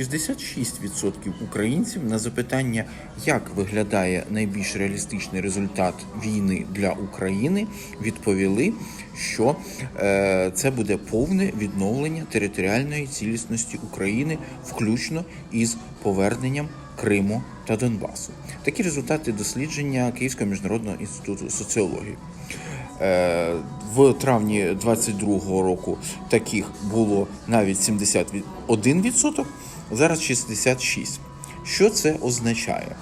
66% українців на запитання, як виглядає найбільш реалістичний результат війни для України, відповіли, що е, це буде повне відновлення територіальної цілісності України, включно із поверненням Криму та Донбасу. Такі результати дослідження Київського міжнародного інституту соціології. Е, В травні 22-го року таких було навіть 71%, зараз 66%. Що це означає?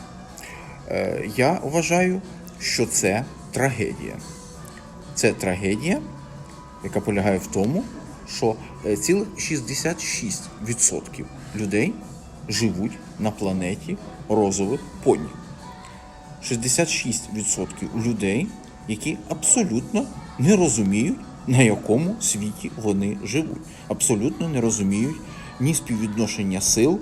Е, Я вважаю, що це трагедія. Це трагедія, яка полягає в тому, що е, цілих 66% людей живуть на планеті розових поні. 66% людей, які абсолютно не розуміють, на якому світі вони живуть. Абсолютно не розуміють ні співвідношення сил,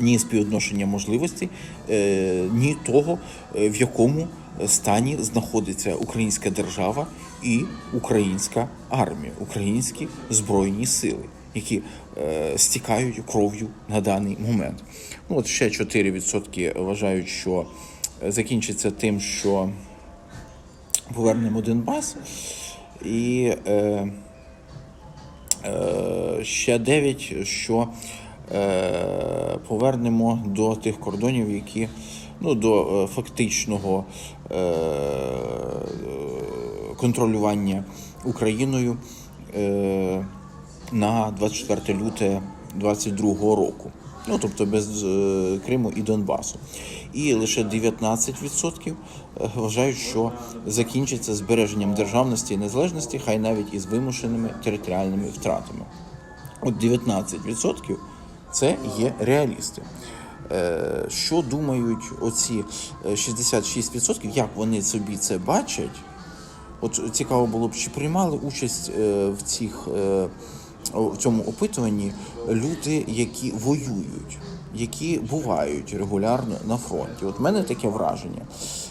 ні співвідношення можливостей, е, ні того, е, в якому стані знаходиться українська держава і українська армія, українські збройні сили, які е, стікають кров'ю на даний момент. Ну от ще 4% вважають, що закінчиться тим, що повернемо Донбас, і ще 9, що е, повернемо до тих кордонів, які ну, до е, фактичного е, контролювання Україною е, на 24 лютого 2022 року. Ну, тобто без е, Криму і Донбасу. І лише 19% вважають, що закінчиться збереженням державності і незалежності, хай навіть із вимушеними територіальними втратами. От 19% це є реалісти. Е, Що думають оці е, 66%, як вони собі це бачать? От цікаво було б, чи приймали участь е, в цих е, в цьому опитуванні люди, які воюють, які бувають регулярно на фронті. От мене таке враження.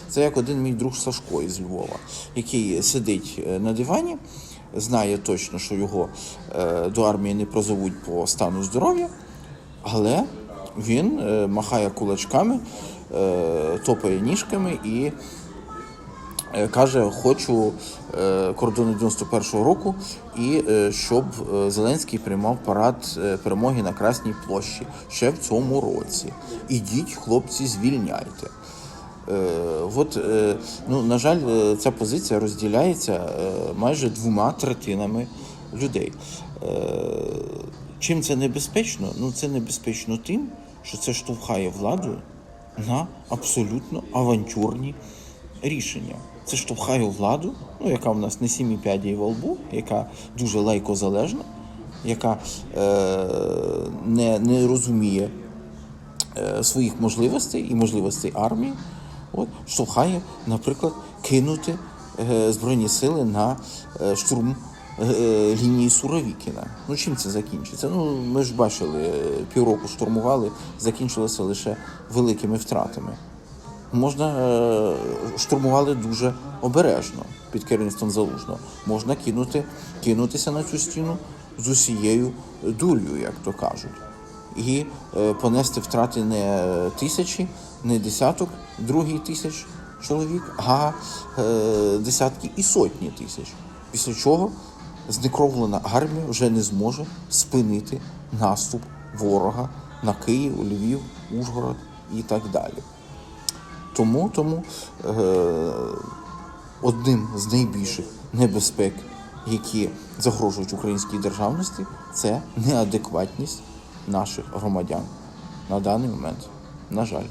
Це як один мій друг Сашко із Львова, який сидить е, на дивані, знає точно, що його е, до армії не прозовуть по стану здоров'я, але він е, махає кулачками, топає ніжками і каже, хочу е, кордони 91-го року, і е, щоб е, Зеленський приймав парад е, перемоги на Красній площі ще в цьому році. Ідіть, хлопці, звільняйте. Е, От, е, ну, на жаль, е, ця позиція розділяється е, майже двома третинами людей. Е, Чим це небезпечно? Ну, це небезпечно тим, що це штовхає владу на абсолютно авантюрні рішення. Це штовхає владу, ну, яка в нас не сімі п'яді во лбу, яка дуже лайкозалежна, яка е, не, не розуміє е, своїх можливостей і можливостей армії, от, штовхає, наприклад, кинути е, Збройні сили на е, штурм е, лінії Суровікіна. Ну чим це закінчиться? Ну, ми ж бачили, е, півроку штурмували, закінчилося лише великими втратами. Можна е, штурмували дуже обережно під керівництвом залужного. Можна кинути, кинутися на цю стіну з усією дулею, як то кажуть, і е, понести втрати не тисячі, не десяток, другий тисяч чоловік, а е, десятки і сотні тисяч. Після чого знекровлена армія вже не зможе спинити наступ ворога на Київ, Львів, Ужгород і так далі. Тому, тому е, одним з найбільших небезпек, які загрожують українській державності, це неадекватність наших громадян на даний момент. На жаль.